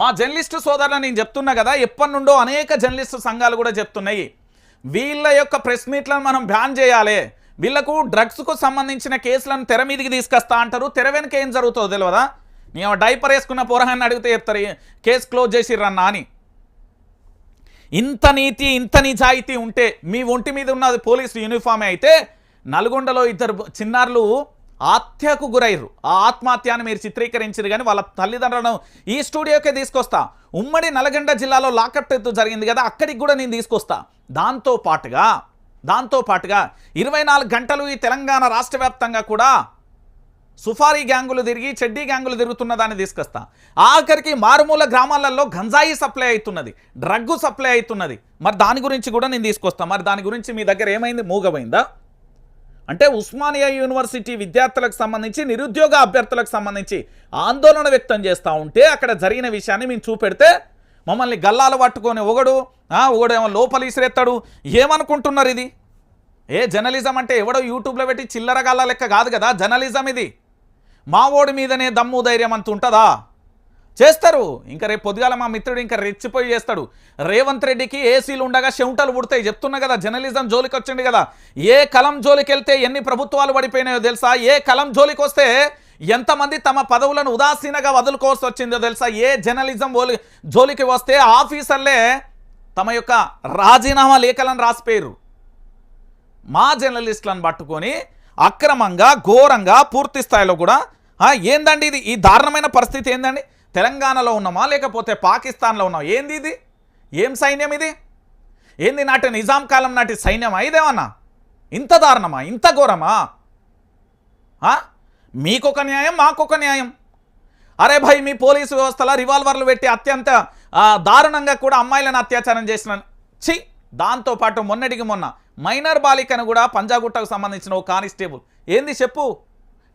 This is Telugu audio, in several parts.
మా జర్నలిస్టు సోదరులు నేను చెప్తున్నా కదా ఎప్పటి నుండో అనేక జర్నలిస్టు సంఘాలు కూడా చెప్తున్నాయి. వీళ్ళ యొక్క ప్రెస్ మీట్లను మనం బ్యాన్ చేయాలి. వీళ్ళకు డ్రగ్స్కు సంబంధించిన కేసులను తెర మీదికి తీసుకొస్తా అంటారు. తెర వెనుక ఏం జరుగుతుందో తెలియదా నేను డైపర్ వేసుకున్న పోరహాన్ని అడిగితే చెప్తారు కేసు క్లోజ్ చేసిర్రన్నా అని. ఇంత నీతి ఇంత నిజాయితీ ఉంటే మీ ఒంటి మీద ఉన్నది పోలీసు యూనిఫామే అయితే నల్గొండలో ఇద్దరు చిన్నారులు ఆత్మహత్యకు గురైర్రు. ఆ ఆత్మహత్యాన్ని మీరు చిత్రీకరించారు కానీ వాళ్ళ తల్లిదండ్రులను ఈ స్టూడియోకే తీసుకొస్తా. ఉమ్మడి నల్గొండ జిల్లాలో లాకప్ ఎత్తు జరిగింది కదా అక్కడికి కూడా నేను తీసుకొస్తా. దాంతో పాటుగా దాంతో పాటుగా ఇరవై నాలుగు గంటలు ఈ తెలంగాణ రాష్ట్ర వ్యాప్తంగా కూడా సుఫారీ గ్యాంగులు తిరిగి చెడ్డీ గ్యాంగులు తిరుగుతున్న దాన్ని తీసుకొస్తా. ఆఖరికి మారుమూల గ్రామాలలో గంజాయి సప్లై అవుతున్నది డ్రగ్గు సప్లై అవుతున్నది. మరి దాని గురించి కూడా నేను తీసుకొస్తా. మరి దాని గురించి మీ దగ్గర ఏమైంది? మూగమైందా? అంటే ఉస్మానియా యూనివర్సిటీ విద్యార్థులకు సంబంధించి నిరుద్యోగ అభ్యర్థులకు సంబంధించి ఆందోళన వ్యక్తం చేస్తూ ఉంటే అక్కడ జరిగిన విషయాన్ని మేము చూపెడితే మమ్మల్ని గల్లాలు పట్టుకొని ఒకడు ఒకడు ఒకడేమో లోపలి ఇసిరెత్తాడు ఏమనుకుంటున్నారు ఇది? ఏ జర్నలిజం అంటే ఎవడో యూట్యూబ్లో పెట్టి చిల్లర గల్లా లెక్క కాదు కదా జర్నలిజం ఇది. మావోడి మీదనే దమ్ము ధైర్యం అంత ఉంటుందా? చేస్తారు. ఇంకా రేపు పొద్దుగాల మా మిత్రుడు ఇంకా రెచ్చిపోయి చేస్తాడు. రేవంత్ రెడ్డికి ఏసీలు ఉండగా చెమటలు పుడతాయి. చెప్తున్నా కదా జర్నలిజం జోలికి వచ్చింది కదా. ఏ కలం జోలికి వెళ్తే ఎన్ని ప్రభుత్వాలు పడిపోయినాయో తెలుసా? ఏ కలం జోలికి వస్తే ఎంతమంది తమ పదవులను ఉదాసీనగా వదులుకోవాల్సి వచ్చిందో తెలుసా? ఏ జర్నలిజం జోలి జోలికి వస్తే ఆఫీసర్లే తమ యొక్క రాజీనామా లేఖలను రాసిపోయారు మా జర్నలిస్టులను పట్టుకొని అక్రమంగా ఘోరంగా పూర్తి స్థాయిలో కూడా ఏందండి ఇది? ఈ దారుణమైన పరిస్థితి ఏందండి? తెలంగాణలో ఉన్నామా? లేకపోతే పాకిస్తాన్లో ఉన్నామా? ఏంది ఇది? ఏం సైన్యం ఇది? ఏంది నాటి నిజాం కాలం నాటి సైన్యమా ఇదేమన్నా ఇంత దారుణమా? ఇంత ఘోరమా? మీకొక న్యాయం మాకొక న్యాయం. అరే భయ్ మీ పోలీసు వ్యవస్థలో రివాల్వర్లు పెట్టి అత్యంత దారుణంగా కూడా అమ్మాయిలను అత్యాచారం చేసిన చి దాంతోపాటు మొన్నటికి మొన్న మైనర్ బాలికను కూడా పంజాగుట్టకు సంబంధించిన ఓ కానిస్టేబుల్. ఏంది చెప్పు?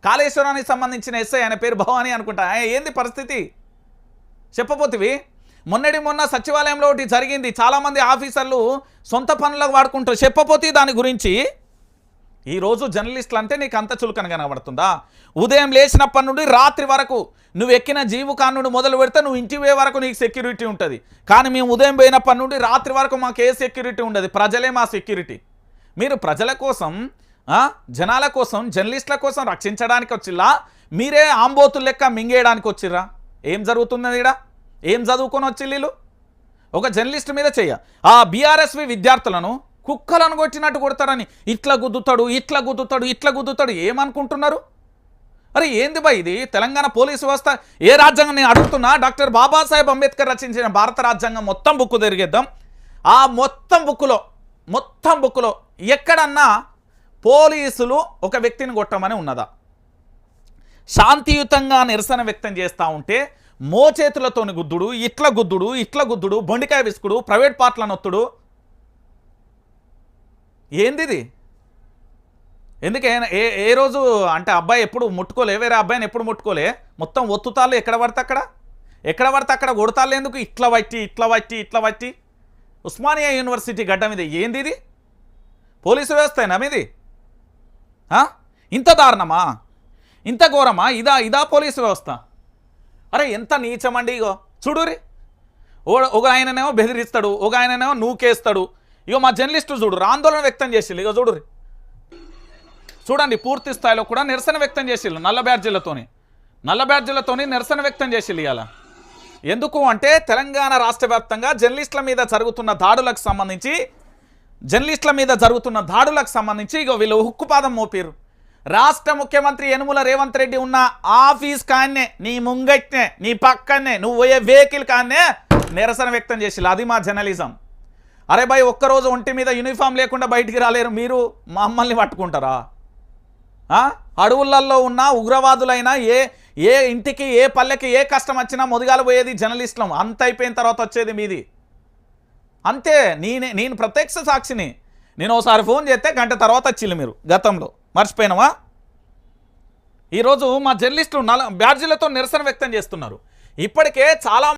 కాళేశ్వరానికి సంబంధించిన ఎస్ఐ ఆయన పేరు భవానీ అనుకుంటా. ఆయన ఏంది పరిస్థితి? చెప్పబోతివి? మొన్నటి మొన్న సచివాలయంలో ఒకటి జరిగింది. చాలామంది ఆఫీసర్లు సొంత పనులకు వాడుకుంటారు. చెప్పపోతే దాని గురించి ఈరోజు జర్నలిస్టులు అంటే నీకు అంత చులకన కనబడుతుందా? ఉదయం లేచినప్పటి నుండి రాత్రి వరకు నువ్వు ఎక్కిన జీవు మొదలు పెడితే నువ్వు ఇంటి పోయే వరకు నీకు సెక్యూరిటీ ఉంటుంది. కానీ మేము ఉదయం పోయినప్పటి నుండి రాత్రి వరకు మాకు ఏ సెక్యూరిటీ ఉండదు. ప్రజలే మా సెక్యూరిటీ మీరు ప్రజల కోసం జనాల కోసం జర్నలిస్టుల కోసం రక్షించడానికి వచ్చిల్లా మీరే ఆంబోతులు లెక్క మింగేయడానికి వచ్చిర్రా? ఏం జరుగుతున్నది ఈడ? ఏం చదువుకొని వచ్చిల్లు వీళ్ళు? ఒక జర్నలిస్ట్ మీద చెయ్య. ఆ బీఆర్ఎస్వి విద్యార్థులను కుక్కలను కొట్టినట్టు కొడతారని ఇట్లా గుద్దుతాడు ఇట్లా గుద్దుతాడు ఇట్లా గుద్దుతాడు ఏమనుకుంటున్నారు? అరే ఏంది బా ఇది? తెలంగాణ పోలీసు వ్యవస్థ ఏ రాజ్యాంగం నేను అడుగుతున్నా? డాక్టర్ బాబాసాహెబ్ అంబేద్కర్ రచించిన భారత రాజ్యాంగం మొత్తం బుక్కు తిరిగేద్దాం. ఆ మొత్తం బుక్కులో మొత్తం బుక్కులో ఎక్కడన్నా పోలీసులు ఒక వ్యక్తిని కొట్టమని ఉన్నదా? శాంతియుతంగా నిరసన వ్యక్తం చేస్తూ ఉంటే మోచేతులతోని గుద్దుడు ఇట్ల గుద్దుడు ఇట్ల గుద్దుడు బొండికాయ విసుకుడు ప్రైవేట్ పార్ట్ల నొత్తుడు ఏందిది? ఎందుకే? ఏ ఏ రోజు అంటే అబ్బాయి ఎప్పుడు ముట్టుకోలే వేరే అబ్బాయిని ఎప్పుడు ముట్టుకోలే? మొత్తం ఒత్తుతాళ్ళు ఎక్కడ పడితే అక్కడ? ఎక్కడ పడితే అక్కడ కొడతాళ్ళు ఎందుకు? ఇట్లా వట్టి ఇట్లా వట్టి ఇట్లా వట్టి. ఉస్మానియా యూనివర్సిటీ గడ్డ ఇది ఏంది ఇది పోలీసు వ్యవస్థేనా మీది? ఇంత దారుణమా? ఇంత ఘోరమా? ఇదా ఇదా పోలీసు వ్యవస్థ? అరే ఎంత నీచమండి ఇగో. చూడురి ఓ- ఒక ఆయననేమో బెదిరిస్తాడు ఒక ఆయననేమో నూకేస్తాడు. ఇగో మా జర్నలిస్టు చూడు ఆందోళన వ్యక్తం చేసిల్లు ఇగో చూడురి చూడండి పూర్తి స్థాయిలో కూడా నిరసన వ్యక్తం చేసిల్లు నల్ల బ్యాడ్జీలతోని. నల్ల బ్యాడ్జీలతోని నిరసన వ్యక్తం చేసిల్లు ఇవాళ ఎందుకు అంటే తెలంగాణ రాష్ట్ర వ్యాప్తంగా జర్నలిస్టుల మీద జరుగుతున్న దాడులకు సంబంధించి జర్నలిస్టుల మీద జరుగుతున్న దాడులకు సంబంధించి ఇగో వీళ్ళు హుక్కుపాదం మోపారు రాష్ట్ర ముఖ్యమంత్రి యనుమల రేవంత్ రెడ్డి ఉన్న ఆఫీస్ కాన్నే నీ ముంగట్నే నీ పక్కనే నువ్వు పోయే వెహికల్ కాన్నే నిరసన వ్యక్తం చేసిల్లు. అది మా జర్నలిజం. అరే భయ్ ఒక్కరోజు ఒంటి మీద యూనిఫామ్ లేకుండా బయటికి రాలేరు మీరు మమ్మల్ని పట్టుకుంటారా? అడవులల్లో ఉన్న ఉగ్రవాదులైనా ఏ ఏ ఇంటికి ఏ పల్లెకి ఏ కష్టం వచ్చినా మొదగాలు పోయేది జర్నలిస్టులం. అంత అయిపోయిన తర్వాత వచ్చేది మీది. అంతే నేనే నేను ప్రత్యక్ష సాక్షిని. నేను ఒకసారి ఫోన్ చేస్తే గంట తర్వాత వచ్చిల్లు మీరు గతంలో. మర్చిపోయినావా? ఈరోజు మా జర్నలిస్టులు నల బ్యాడ్జీలతో నిరసన వ్యక్తం చేస్తున్నారు. ఇప్పటికే చాలా